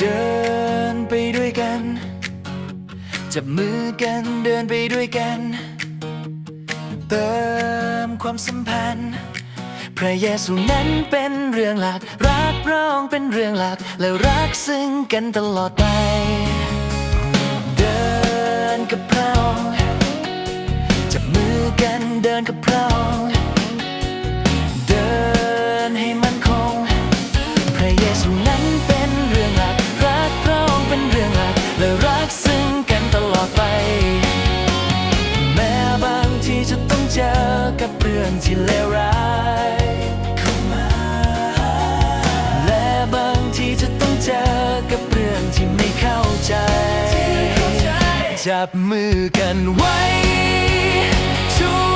เดินไปด้วยกัน จับมือกันเดินไปด้วยกัน เติมความสัมพันธ์ พระเยซูนั้นเป็นเรื่องหลัก รักร้องเป็นเรื่องหลัก และรักซึ่งกันตลอดไป เดิน กับเรื่องที่เลวร้ายเข้ามา และบางทีจะต้องเจอกับเรื่องที่ไม่เข้าใจ จับมือกันไว้ช่วย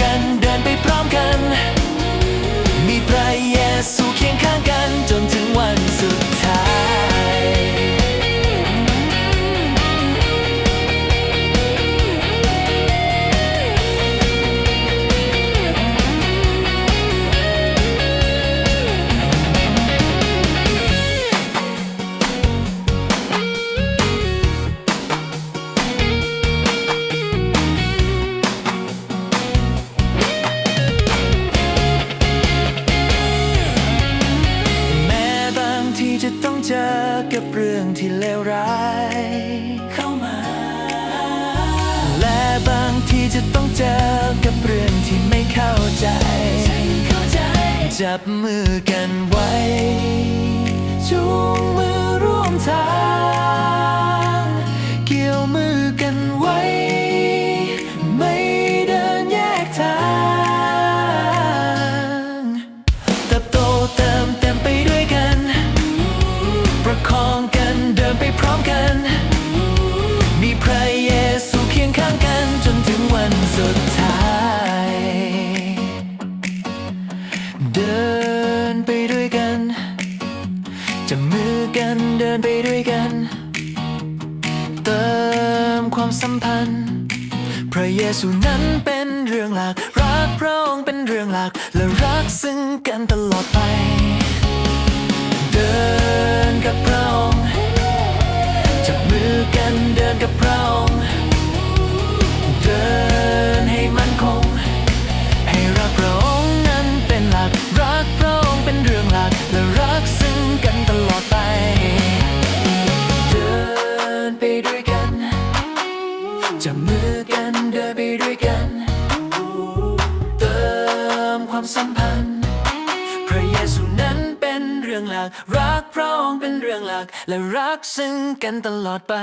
กัน เดินไปพร้อมกัน มีประเยซูเคีย กับเรื่องที่เลวร้าย เข้ามา และบางทีจะต้องเจอกับเรื่องที่ไม่เข้าใจ จับมือกันไว้ จะมือกันเดินไปด้วยกัน เติมความสัมพันธ์ พระเยซูนั้นเป็นเรื่องหลัก รักพระองค์เป็นเรื่องหลัก และรักซึ่งกันตลอดไป รื่องหลัก รักพระองค์เป็นเรื่องหลัก และรักซึ่งกันตลอดไป